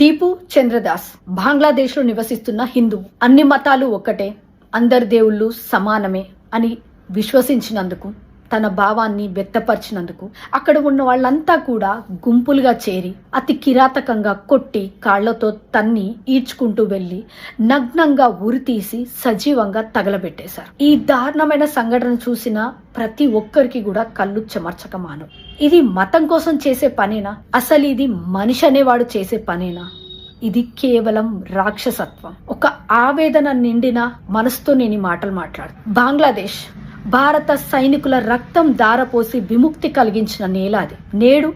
దీపు చంద్రదాస్ బంగ్లాదేశ్లో నివసిస్తున్న హిందువు అన్ని మతాలు ఒక్కటే. అందరి దేవుళ్ళు సమానమే అని విశ్వసించినందుకు తన భావాన్ని వ్యక్తపరిచినందుకు అక్కడ ఉన్న వాళ్ళంతా కూడా గుంపులుగా చేరి అతి కిరాతకంగా కొట్టి కాళ్ళతో తన్ని ఈడ్చుకుంటూ వెళ్ళి నగ్నంగా ఉరితీసి సజీవంగా తగలబెట్టేశారు. ఈ దారుణమైన సంఘటన చూసిన ప్రతి ఒక్కరికి కూడా కళ్ళు చెమర్చక మాను ఇది మతం కోసం చేసే పనేనా? అసలు ఇది మనిషి అనేవాడు చేసే పనేనా? ఇది కేవలం రాక్షసత్వం. ఒక ఆవేదన నిండిన మనసుతో నేను మాటలు మాట్లాడు బంగ్లాదేశ్. భారత సైనికుల రక్తం దారపోసి విముక్తి కలిగించిన నేల అది నేడు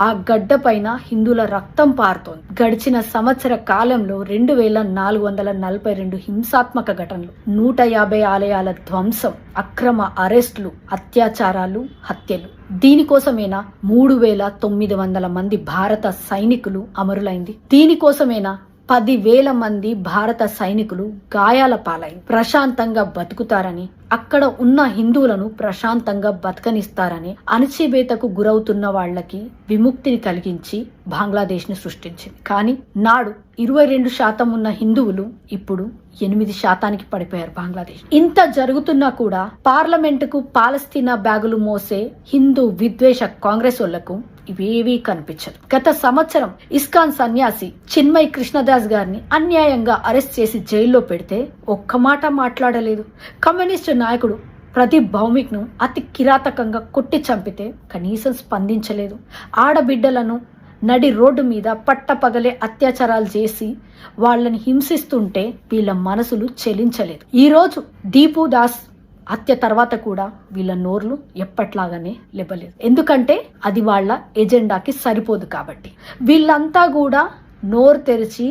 ఆ గడ్డ పైన హిందువుల రక్తం పారుతోంది. గడిచిన సంవత్సర కాలంలో రెండు వేల నాలుగు వందల నలభై రెండు హింసాత్మక ఘటనలు నూట యాభై ఆలయాల ధ్వంసం అక్రమ అరెస్టులు అత్యాచారాలు హత్యలు. దీనికోసమేనా మూడు వేల తొమ్మిది వందల మంది భారత సైనికులు అమరులైంది? దీనికోసమేనా పదివేల మంది భారత సైనికులు గాయాల పాలై ప్రశాంతంగా బతుకుతారని అక్కడ ఉన్న హిందువులను ప్రశాంతంగా బతకనిస్తారని అణచివేతకు గురవుతున్న వాళ్ళకి విముక్తిని కలిగించి బంగ్లాదేశ్ని సృష్టించింది. కానీ నాడు ఇరవై రెండు శాతం ఉన్న హిందువులు ఇప్పుడు ఎనిమిది శాతానికి పడిపోయారు బంగ్లాదేశ్. ఇంత జరుగుతున్నా కూడా పార్లమెంటుకు పాలస్తీనా బ్యాగులు మోసే హిందూ విద్వేష కాంగ్రెస్ వాళ్ళకు ఇవేవీ కనిపించదు. గత సంవత్సరం ఇస్కాన్ సన్యాసి చిన్మయ్ కృష్ణదాస్ గారిని అన్యాయంగా అరెస్ట్ చేసి జైల్లో పెడితే ఒక్క మాట మాట్లాడలేదు. కమ్యూనిస్టు నాయకుడు ప్రదీప్ భౌమిక్ను అతి కిరాతకంగా కొట్టి చంపితే కనీసం స్పందించలేదు. ఆడబిడ్డలను నడి రోడ్డు మీద పట్టపగలే అత్యాచారాలు చేసి వాళ్ళని హింసిస్తుంటే వీళ్ళ మనసులు చెలించలేదు. ఈరోజు దీపు దాస్ హత్య తర్వాత కూడా వీళ్ళ నోర్లు ఎప్పట్లాగానే లేవలేదు ఎందుకంటే అది వాళ్ళ ఎజెండాకి సరిపోదు కాబట్టి. వీళ్ళంతా కూడా నోరు తెరిచి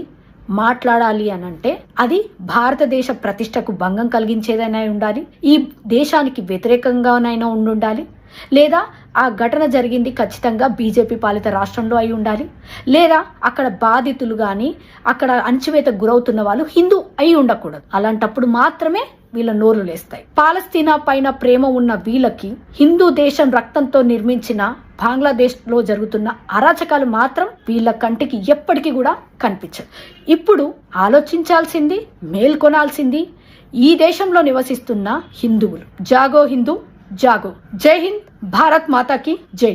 మాట్లాడాలి అని అంటే అది భారతదేశ ప్రతిష్టకు భంగం కలిగించేదైనా ఉండాలి. ఈ దేశానికి వ్యతిరేకంగానైనా ఉండుండాలి. లేదా ఆ ఘటన జరిగింది ఖచ్చితంగా బీజేపీ పాలిత రాష్ట్రంలో అయి ఉండాలి లేదా అక్కడ బాధితులు కానీ అక్కడ అణచివేత గురవుతున్న వాళ్ళు హిందూ అయి ఉండకూడదు. అలాంటప్పుడు మాత్రమే వీళ్ళ నోరు లేస్తాయి. పాలస్తీనా పైన ప్రేమ ఉన్న వీళ్ళకి హిందూ దేశం రక్తంతో నిర్మించిన బంగ్లాదేశ్లో జరుగుతున్న అరాచకాలు మాత్రం వీళ్ళ కంటికి ఎప్పటికీ కూడా కనిపించదు ఇప్పుడు ఆలోచించాల్సింది మేల్కొనాల్సింది ఈ దేశంలో నివసిస్తున్న హిందువులు. జాగో హిందూ జాగో జై హింద్ భారత్ మాతాకి జై